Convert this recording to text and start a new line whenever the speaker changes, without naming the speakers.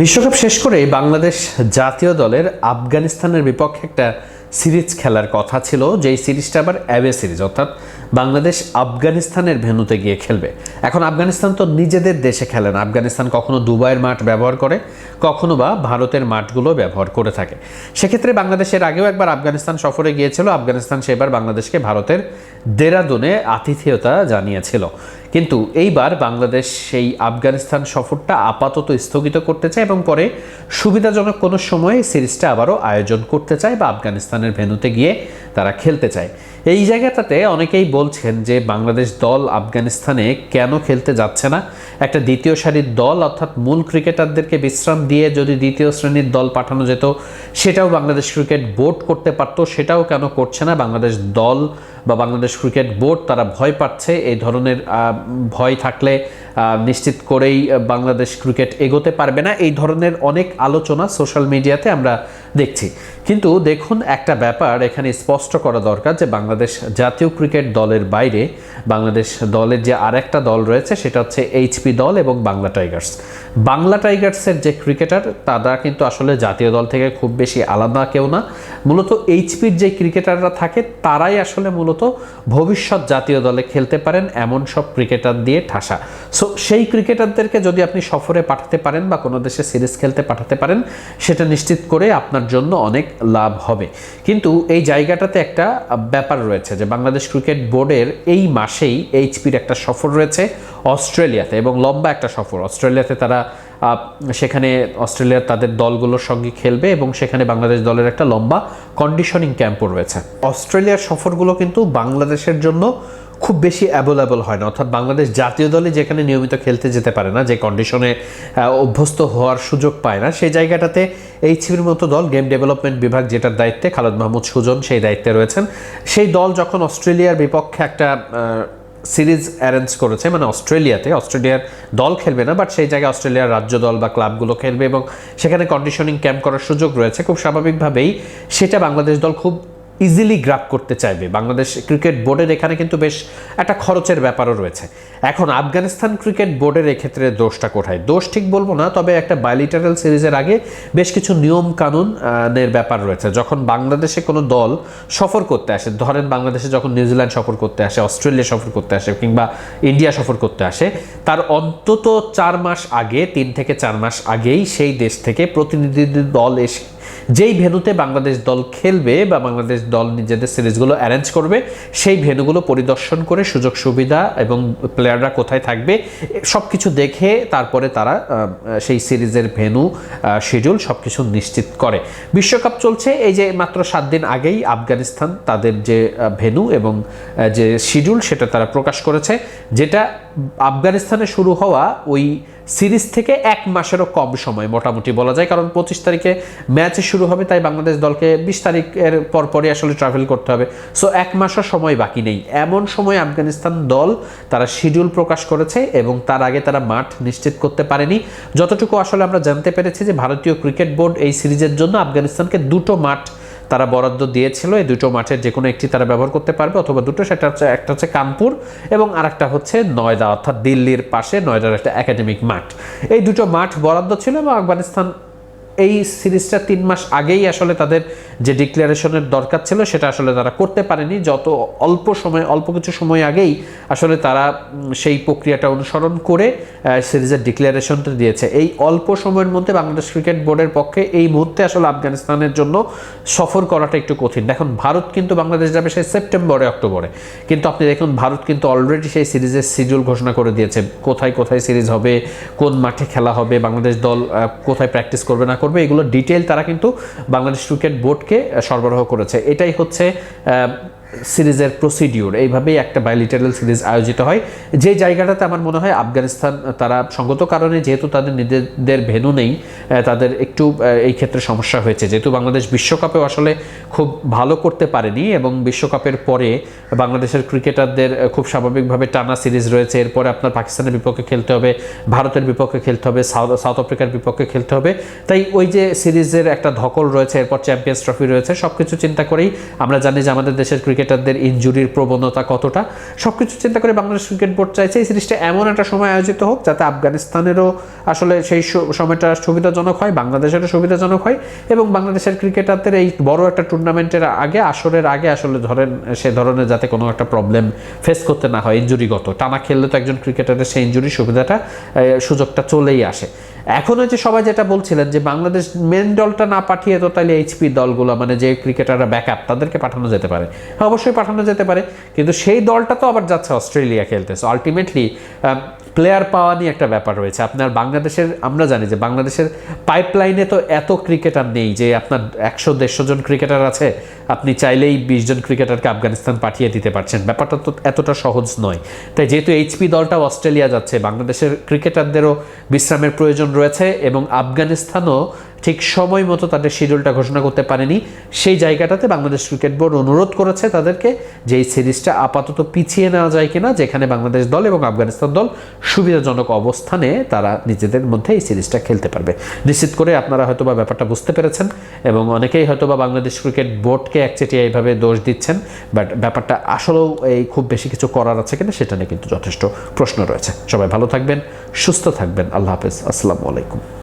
বিশ্বকাপ শেষ করেই বাংলাদেশ জাতীয় দলের আফগানিস্তানের বিপক্ষে একটা সিরিজ খেলার কথা ছিল, যেই সিরিজটা আবার অ্যাওয়ে সিরিজ, অর্থাৎ বাংলাদেশ আফগানিস্তানের ভেন্যুতে গিয়ে খেলবে। এখন আফগানিস্তান তো নিজেদের দেশে খেলে না। আফগানিস্তান কখনো দুবাইয়ের মাঠ ব্যবহার করে, কখনো বা ভারতের মাঠগুলো ব্যবহার করে থাকে। সেক্ষেত্রে বাংলাদেশের আগেও একবার আফগানিস্তান সফরে গিয়েছিল। আফগানিস্তান সেবার বাংলাদেশকে ভারতের দেরাদুনে আতিথেয়তা জানিয়েছিল। কিন্তু এইবার বাংলাদেশ সেই আফগানিস্তান সফরটা আপাতত স্থগিত করতে চায় এবং পরে সুবিধাজনক কোনো সময়ে সিরিজটা আবারও আয়োজন করতে চায় বা আফগানিস্তানের ভেন্যুতে গিয়ে তারা খেলতে চায়। এই জায়গাটাতে অনেকেই বলছেন যে বাংলাদেশ দল আফগানিস্তানে কেন খেলতে যাচ্ছে না? একটা দ্বিতীয় সারির দল অর্থাৎ মূল ক্রিকেটারদেরকে বিশ্রাম দিয়ে যদি দ্বিতীয় শ্রেণির দল পাঠানো যেত, সেটাও বাংলাদেশ ক্রিকেট বোর্ড করতে পারতো, সেটাও কেন করছে না? বাংলাদেশ দল বা বাংলাদেশ ক্রিকেট বোর্ড তারা ভয় পাচ্ছে, এই ধরনের ভয় থাকলে নিশ্চিত করেই বাংলাদেশ ক্রিকেট এগোতে পারবে না। এই ধরনের অনেক আলোচনা সোশ্যাল মিডিয়াতে আমরা দেখছি। কিন্তু দেখুন একটা ব্যাপার, এখানে স্পষ্ট করা দরকার যে বাংলাদেশ জাতীয় ক্রিকেট দলের বাইরে, বাংলাদেশ দলের যে আরেকটা দল রয়েছে, সেটা হচ্ছে এইচপি দল এবং বাংলা টাইগার্স বাংলা টাইগার্সের যে ক্রিকেটার, তারা কিন্তু আসলে জাতীয় দল থেকে খুব বেশি আলাদা কেউ না। মূলত এইচপির যে ক্রিকেটাররা থাকে, তারাই আসলে মূলত ভবিষ্যৎ জাতীয় দলে খেলতে পারেন এমন সব ক্রিকেটার দিয়ে ঠাসা। সো সেই ক্রিকেটারদেরকে যদি আপনি সফরে পাঠাতে পারেন বা কোনো দেশে সিরিজ খেলতে পাঠাতে পারেন, সেটা নিশ্চিত করে আপনার জন্য অনেক লাভ হবে। কিন্তু এই জায়গাটাতে একটা ব্যাপার রয়েছে যে বাংলাদেশ ক্রিকেট বোর্ডের এই মাসেই এইচপির একটা সফর রয়েছে। অস্ট্রেলিয়াতে, এবং লম্বা একটা সফর। অস্ট্রেলিয়াতে তারা সেখানে অস্ট্রেলিয়ার তাদের দলগুলোর সঙ্গে খেলবে এবং সেখানে বাংলাদেশ দলের একটা লম্বা কন্ডিশনিং ক্যাম্পও রয়েছে। অস্ট্রেলিয়ার সফরগুলো কিন্তু বাংলাদেশের জন্য খুব বেশি অ্যাভেলেবল হয় না। অর্থাৎ বাংলাদেশ জাতীয় দলে যেখানে নিয়মিত খেলতে যেতে পারে না, যে কন্ডিশনে অভ্যস্ত হওয়ার সুযোগ পায় না, সেই জায়গাটাতে এইচপির মতো দল গেম ডেভেলপমেন্ট বিভাগ যেটার দায়িত্বে খালেদ মাহমুদ সুজন সেই দায়িত্বে রয়েছেন। সেই দল যখন অস্ট্রেলিয়ার বিপক্ষে একটা সিরিজ অ্যারেঞ্জ করেছে মানে অস্ট্রেলিয়াতে। অস্ট্রেলিয়ার দল খেলবে না, বাট সেই জায়গায় অস্ট্রেলিয়ার রাজ্য দল বা ক্লাবগুলো খেলবে এবং সেখানে কন্ডিশনিং ক্যাম্প করার সুযোগ রয়েছে। খুব স্বাভাবিকভাবেই সেটা বাংলাদেশ দল খুব ইজিলি গ্রাপ করতে চাইবে। বাংলাদেশ ক্রিকেট বোর্ডের এখানে কিন্তু বেশ একটা খরচের ব্যাপারও রয়েছে। এখন আফগানিস্তান ক্রিকেট বোর্ডের এক্ষেত্রে দোষটা কোথায়? দোষ ঠিক বলব না, তবে একটা বাইলিটারাল সিরিজের আগে বেশ কিছু নিয়ম কানুনের ব্যাপার রয়েছে। যখন বাংলাদেশে কোনো দল সফর করতে আসে, ধরেন বাংলাদেশে যখন নিউজিল্যান্ড সফর করতে আসে, অস্ট্রেলিয়া সফর করতে আসে, কিংবা ইন্ডিয়া সফর করতে আসে, তার অন্তত চার মাস আগে, তিন থেকে চার মাস আগেই সেই দেশ থেকে প্রতিনিধি দল এসে যেই ভেন্যুতে বাংলাদেশ দল খেলবে বা বাংলাদেশ দল নিজেদের সিরিজগুলো অ্যারেঞ্জ করবে, সেই ভেন্যুগুলো পরিদর্শন করে সুযোগ সুবিধা এবং প্লেয়াররা কোথায় থাকবে সব কিছু দেখে তারপরে তারা সেই সিরিজের ভেন্যু শিডিউল সব কিছু নিশ্চিত করে। বিশ্বকাপ চলছে, এই যে মাত্র সাত দিন আগেই আফগানিস্তান তাদের যে ভেন্যু এবং যে শিডিউল সেটা তারা প্রকাশ করেছে, যেটা আফগানিস্তানে শুরু হওয়া ওই সিরিজ থেকে এক মাসেরও কম সময় মোটামুটি বলা যায়, কারণ পঁচিশ তারিখে ম্যাচ শুরু হবে, তাই বাংলাদেশ দলকে বিশ তারিখের পরপরই আসলে ট্রাভেল করতে হবে। সো এক মাসও সময় বাকি নেই। এমন সময় আফগানিস্তান দল তারা শিডিউল প্রকাশ করেছে এবং তার আগে তারা মাঠ নিশ্চিত করতে পারেনি। যতটুকু আসলে আমরা জানতে পেরেছি যে ভারতীয় ক্রিকেট বোর্ড এই সিরিজের জন্য আফগানিস্তানকে দুটো মাঠ তারা বরাদ্দ দিয়েছিল, এই দুটো মাঠের যে কোনো একটি তারা ব্যবহার করতে পারবে, অথবা দুটো, সেটা হচ্ছে, একটা হচ্ছে কানপুর এবং আরেকটা হচ্ছে নয়দা অর্থাৎ দিল্লির পাশে নয়দার একটা একাডেমিক মাঠ। এই দুটো মাঠ বরাদ্দ ছিল এবং আফগানিস্তান এই সিরিজটা তিন মাস আগেই আসলে তাদের যে ডিক্লারেশনের দরকার ছিল, সেটা আসলে তারা করতে পারেনি। যত অল্প সময়, অল্প কিছু সময় আগেই আসলে তারা সেই প্রক্রিয়াটা অনুসরণ করে সিরিজের ডিক্লারেশনটা দিয়েছে। এই অল্প সময়ের মধ্যে বাংলাদেশ ক্রিকেট বোর্ডের পক্ষে এই মুহূর্তে আসলে আফগানিস্তানের জন্য সফর করাটা একটু কঠিন। দেখুন, ভারত কিন্তু বাংলাদেশ যাবে সেই সেপ্টেম্বরে, অক্টোবরে। কিন্তু আপনি দেখুন, ভারত কিন্তু অলরেডি সেই সিরিজের শিডিউল ঘোষণা করে দিয়েছে। কোথায় কোথায় সিরিজ হবে, কোন মাঠে খেলা হবে, বাংলাদেশ দল কোথায় প্র্যাকটিস করবে না এগুলো ডিটেল তারা কিন্তু বাংলাদেশ ক্রিকেট বোর্ডকে সরবরাহ করেছে। এটাই হচ্ছে সিরিজের প্রসিডিউর এইভাবেই একটা বাইলিটারাল সিরিজ আয়োজিত হয়। যে জায়গাটাতে আমার মনে হয় আফগানিস্তান তারা সঙ্গত কারণে, যেহেতু তাদের নিজেদের ভেনু নেই তাদের একটু এই ক্ষেত্রে সমস্যা হয়েছে। যেহেতু বাংলাদেশ বিশ্বকাপেও আসলে খুব ভালো করতে পারেনি এবং বিশ্বকাপের পরে বাংলাদেশের ক্রিকেটারদের খুব স্বাভাবিকভাবে টানা সিরিজ রয়েছে। এরপরে আপনার পাকিস্তানের বিপক্ষে খেলতে হবে, ভারতের বিপক্ষে খেলতে হবে, সাউথ সাউথ আফ্রিকার বিপক্ষে খেলতে হবে। তাই ওই যে সিরিজের একটা ধকল রয়েছে, এরপর চ্যাম্পিয়ন্স ট্রফি রয়েছে সব কিছু চিন্তা করেই আমরা জানি যে আমাদের দেশের ক্রিকেটারদের ইনজুরির প্রবণতা কতটা। সব কিছু চিন্তা করে বাংলাদেশ ক্রিকেট বোর্ড চাইছে এই সিরিজটা এমন একটা সময় আয়োজিত হোক, যাতে আফগানিস্তানেরও আসলে সেই সময়টা সুবিধাজনক সুবিধাজনক হয় বাংলাদেশেরও সুবিধাজনক হয় এবং বাংলাদেশের ক্রিকেটারদের এই বড় একটা টুর্নামেন্টের আগে আসরের আগে আসলে ধরেন সে ধরনের যাতে কোনো একটা প্রবলেম ফেস করতে না হয় ইঞ্জুরিগত টানা খেললে তো একজন ক্রিকেটারের সেই ইঞ্জুরি সুবিধাটা সুযোগটা চলেই আসে। এখন ওই যে সবাই যেটা বলছিলেন যে বাংলাদেশ মেন দলটা না পাঠিয়ে তো তাহলে এইচপি দলগুলো মানে যে ক্রিকেটাররা ব্যাকআপ তাদেরকে পাঠানো যেতে পারে। হ্যাঁ, অবশ্যই পাঠানো যেতে পারে কিন্তু সেই দলটা তো আবার যাচ্ছে অস্ট্রেলিয়া খেলতে সো আলটিমেটলি প্লেয়ার পাওয়া নিয়ে একটা ব্যাপার রয়েছে। আপনার বাংলাদেশের আমরা জানি যে বাংলাদেশের পাইপলাইনে তো এত ক্রিকেটার নেই যে আপনার একশো, দেড়শো জন ক্রিকেটার আছে। আপনি চাইলেই বিশ জন ক্রিকেটারকে আফগানিস্তান পাঠিয়ে দিতে পারছেন। ব্যাপারটা তো এতটা সহজ নয়। তাই যেহেতু এইচপি দলটা অস্ট্রেলিয়া যাচ্ছে, বাংলাদেশের ক্রিকেটারদেরও বিশ্রামের প্রয়োজন রয়েছে এবং আফগানিস্তানও ঠিক সময় মতো তাদের শিডিউলটা ঘোষণা করতে পারেনি। সেই জায়গাটাতে বাংলাদেশ ক্রিকেট বোর্ড অনুরোধ করেছে তাদেরকে যে এই সিরিজটা আপাতত পিছিয়ে নেওয়া যায় কিনা, যেখানে বাংলাদেশ দল এবং আফগানিস্তান দল সুবিধাজনক অবস্থানে তারা নিজেদের মধ্যে এই সিরিজটা খেলতে পারবে। নিশ্চিত করে আপনারা হয়তোবা ব্যাপারটা বুঝতে পেরেছেন এবং অনেকেই হয়তোবা বাংলাদেশ ক্রিকেট বোর্ডকে একচেটিয়া এইভাবে দোষ দিচ্ছেন, বাট ব্যাপারটা আসলেও এই খুব বেশি কিছু করার আছে কিনা সেটা নিয়ে কিন্তু যথেষ্ট প্রশ্ন রয়েছে। সবাই ভালো থাকবেন, সুস্থ থাকবেন। আল্লাহ হাফেজ। আসসালামু আলাইকুম।